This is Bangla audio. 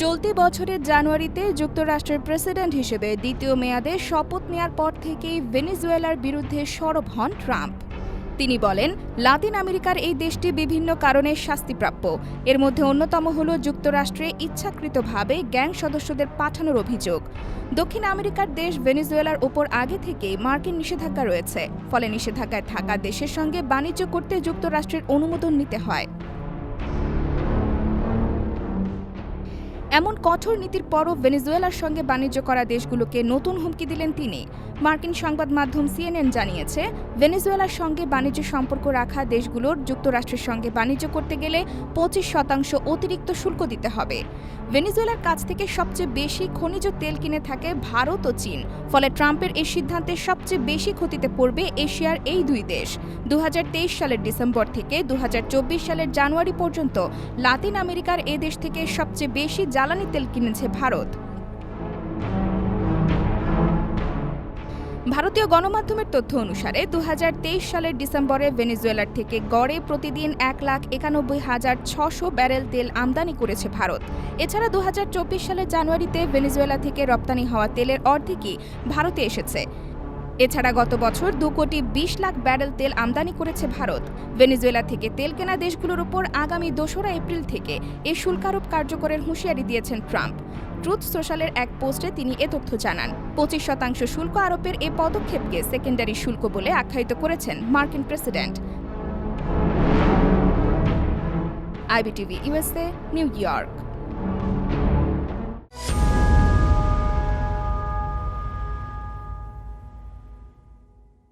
চলতি বছরের জানুয়ারিতে যুক্তরাষ্ট্রের প্রেসিডেন্ট হিসেবে দ্বিতীয় মেয়াদে শপথ নেয়ার পর থেকেই ভেনেজুয়েলার বিরুদ্ধে সরব হন ট্রাম্প। তিনি বলেন, লাতিন আমেরিকার এই দেশটি বিভিন্ন কারণে শাস্তিপ্রাপ্য। এর মধ্যে অন্যতম হল যুক্তরাষ্ট্রে ইচ্ছাকৃতভাবে গ্যাং সদস্যদের পাঠানোর অভিযোগ। দক্ষিণ আমেরিকার দেশ ভেনেজুয়েলার ওপর আগে থেকেই মার্কিন নিষেধাজ্ঞা রয়েছে। ফলে নিষেধাজ্ঞায় থাকা দেশের সঙ্গে বাণিজ্য করতে যুক্তরাষ্ট্রের অনুমোদন নিতে হয়। এমন কঠোর নীতির পরও ভেনেজুয়েলার সঙ্গে বাণিজ্য করা দেশগুলোকে নতুন হুমকি দিলেন তিনি। মার্কিন সংবাদ মাধ্যম সিএনএন জানিয়েছে, ভেনেজুয়েলার সঙ্গে বাণিজ্য সম্পর্ক রাখা দেশগুলোর যুক্তরাষ্ট্রের সঙ্গে বাণিজ্য করতে গেলে পঁচিশ শতাংশ অতিরিক্ত শুল্ক দিতে হবে। ভেনেজুয়েলার কাছ থেকে সবচেয়ে বেশি খনিজ তেল কিনে থাকে ভারত ও চীন, ফলে ট্রাম্পের এই সিদ্ধান্তে সবচেয়ে বেশি ক্ষতিতে পড়বে এশিয়ার এই দুই দেশ। দু হাজার তেইশ সালের ডিসেম্বর থেকে দু হাজার চব্বিশ সালের জানুয়ারি পর্যন্ত লাতিন আমেরিকার এ দেশ থেকে সবচেয়ে বেশি জ্বালানি তেল কিনেছে ভারত। ভারতীয় গণমাধ্যমের তথ্য অনুসারে দু হাজার তেইশ সালের ডিসেম্বরে ভেনেজুয়েলার থেকে গড়ে প্রতিদিন এক লাখ একানব্বই হাজার ছশো ব্যারেল তেল আমদানি করেছে ভারত। এছাড়া দু হাজার চব্বিশ সালের জানুয়ারিতে ভেনেজুয়েলা থেকে রপ্তানি হওয়া তেলের অর্ধেকই ভারতে এসেছে। এছাড়া গত বছর দু কোটি বিশ লাখ ব্যারেল তেল আমদানি করেছে ভারত। ভেনেজুয়েলা থেকে তেল কেনা দেশগুলোর উপর আগামী দোসরা এপ্রিল থেকে এ শুল্কারোপ কার্যকরের হুঁশিয়ারি দিয়েছেন ট্রাম্প। ট্রুথ সোশ্যালের এক পোস্টে তিনি এ তথ্য জানান। পঁচিশ শতাংশ শুল্ক আরোপের এ পদক্ষেপকে সেকেন্ডারি শুল্ক বলে আখ্যায়িত করেছেন মার্কিন president. IBTV USA New York.